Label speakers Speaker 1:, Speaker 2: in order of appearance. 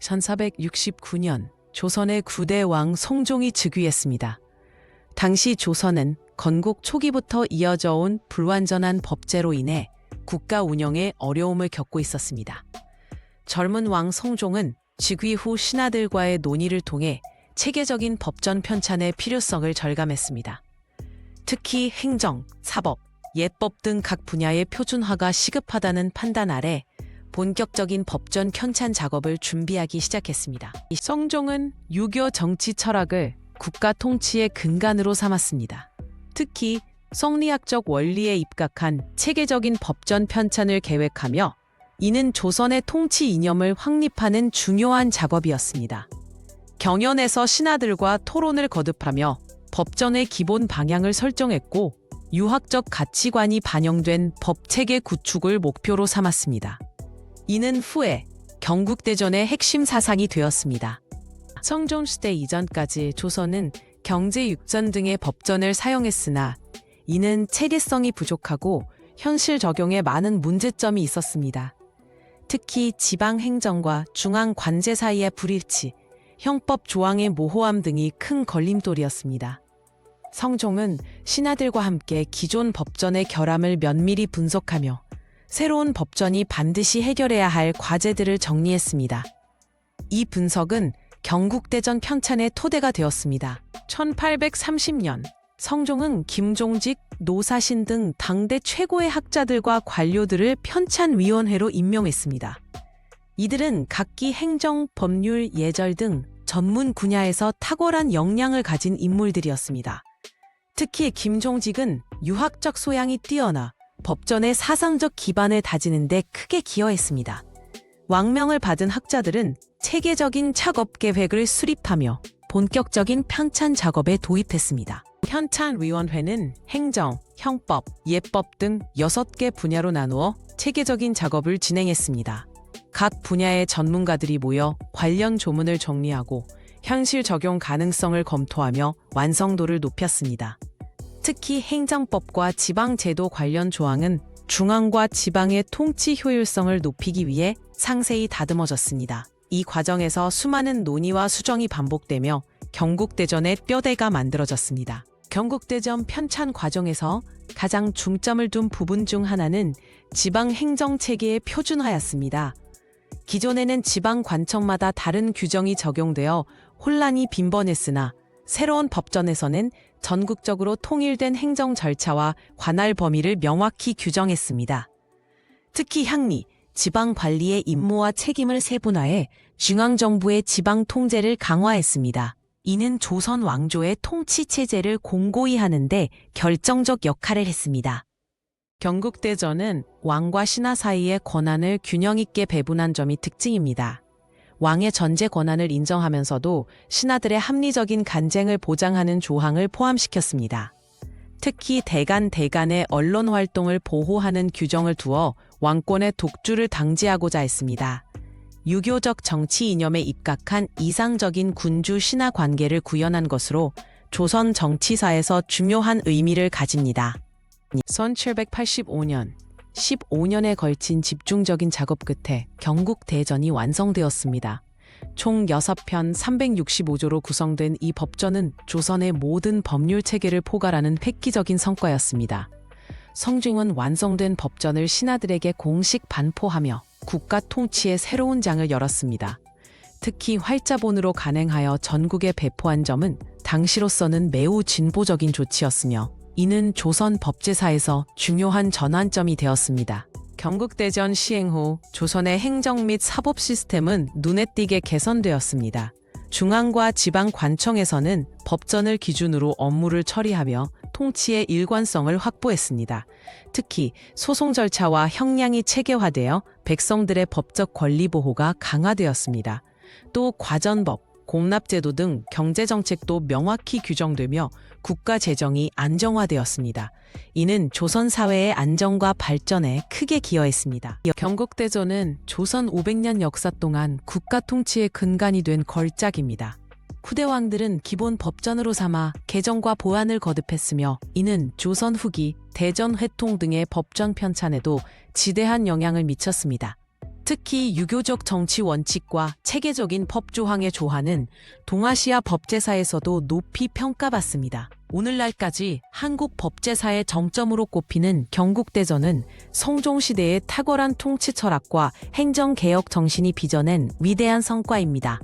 Speaker 1: 1469년 조선의 9대 왕 성종이 즉위했습니다. 당시 조선은 건국 초기부터 이어져 온 불완전한 법제로 인해 국가 운영에 어려움을 겪고 있었습니다. 젊은 왕 성종은 즉위 후 신하들과의 논의를 통해 체계적인 법전 편찬의 필요성을 절감했습니다. 특히 행정, 사법, 예법 등 각 분야의 표준화가 시급하다는 판단 아래 본격적인 법전 편찬 작업을 준비하기 시작했습니다. 이 성종은 유교 정치 철학을 국가 통치의 근간으로 삼았습니다. 특히 성리학적 원리에 입각한 체계적인 법전 편찬을 계획하며 이는 조선의 통치 이념을 확립하는 중요한 작업이었습니다. 경연에서 신하들과 토론을 거듭하며 법전의 기본 방향을 설정했고 유학적 가치관이 반영된 법체계 구축을 목표로 삼았습니다. 이는 후에 경국대전의 핵심 사상이 되었습니다. 성종시대 이전까지 조선은 경제 육전 등의 법전을 사용했으나 이는 체계성이 부족하고 현실 적용에 많은 문제점이 있었습니다. 특히 지방 행정과 중앙 관제 사이의 불일치, 형법 조항의 모호함 등이 큰 걸림돌이었습니다. 성종은 신하들과 함께 기존 법전의 결함을 면밀히 분석하며 새로운 법전이 반드시 해결해야 할 과제들을 정리했습니다. 이 분석은 경국대전 편찬의 토대가 되었습니다. 1830년 성종은 김종직, 노사신 등 당대 최고의 학자들과 관료들을 편찬위원회로 임명했습니다. 이들은 각기 행정, 법률, 예절 등 전문 분야에서 탁월한 역량을 가진 인물들이었습니다. 특히 김종직은 유학적 소양이 뛰어나 법전의 사상적 기반을 다지는데 크게 기여했습니다. 왕명을 받은 학자들은 체계적인 작업 계획을 수립하며 본격적인 편찬 작업에 도입했습니다. 편찬위원회는 행정, 형법, 예법 등 6개 분야로 나누어 체계적인 작업을 진행했습니다. 각 분야의 전문가들이 모여 관련 조문을 정리하고 현실 적용 가능성을 검토하며 완성도를 높였습니다. 특히 행정법과 지방제도 관련 조항은 중앙과 지방의 통치 효율성을 높이기 위해 상세히 다듬어졌습니다. 이 과정에서 수많은 논의와 수정이 반복되며 경국대전의 뼈대가 만들어졌습니다. 경국대전 편찬 과정에서 가장 중점을 둔 부분 중 하나는 지방 행정 체계의 표준화였습니다. 기존에는 지방 관청마다 다른 규정이 적용되어 혼란이 빈번했으나 새로운 법전에서는 전국적으로 통일된 행정 절차와 관할 범위를 명확히 규정했습니다. 특히 향리, 지방 관리의 임무와 책임을 세분화해 중앙정부의 지방 통제를 강화했습니다. 이는 조선 왕조의 통치 체제를 공고히 하는데 결정적 역할을 했습니다. 경국대전은 왕과 신하 사이의 권한을 균형 있게 배분한 점이 특징입니다. 왕의 전제 권한을 인정하면서도 신하들의 합리적인 간쟁을 보장하는 조항을 포함시켰습니다. 특히 대간 대간의 언론 활동을 보호하는 규정을 두어 왕권의 독주를 당지하고자 했습니다. 유교적 정치 이념에 입각한 이상적인 군주 신하 관계를 구현한 것으로 조선 정치사에서 중요한 의미를 가집니다. 1785년 15년에 걸친 집중적인 작업 끝에 경국 대전이 완성되었습니다. 총 6편 365조로 구성된 이 법전은 조선의 모든 법률 체계를 포괄하는 획기적인 성과였습니다. 성종은 완성된 법전을 신하들에게 공식 반포하며 국가 통치의 새로운 장을 열었습니다. 특히 활자본으로 간행하여 전국에 배포한 점은 당시로서는 매우 진보적인 조치였으며 이는 조선 법제사에서 중요한 전환점이 되었습니다. 경국대전 시행 후 조선의 행정 및 사법 시스템은 눈에 띄게 개선되었습니다. 중앙과 지방 관청에서는 법전을 기준으로 업무를 처리하며 통치의 일관성을 확보했습니다. 특히 소송 절차와 형량이 체계화되어 백성들의 법적 권리 보호가 강화되었습니다. 또 과전법, 공납제도 등 경제정책도 명확히 규정되며 국가 재정이 안정화되었습니다. 이는 조선 사회의 안정과 발전에 크게 기여했습니다. 경국대전은 조선 500년 역사 동안 국가 통치의 근간이 된 걸작입니다. 후대 왕들은 기본 법전으로 삼아 개정과 보완을 거듭했으며 이는 조선 후기 대전 회통 등의 법전 편찬에도 지대한 영향을 미쳤습니다. 특히 유교적 정치 원칙과 체계적인 법 조항의 조화는 동아시아 법제사에서도 높이 평가받습니다. 오늘날까지 한국 법제사의 정점으로 꼽히는 경국대전은 성종시대의 탁월한 통치 철학과 행정개혁 정신이 빚어낸 위대한 성과입니다.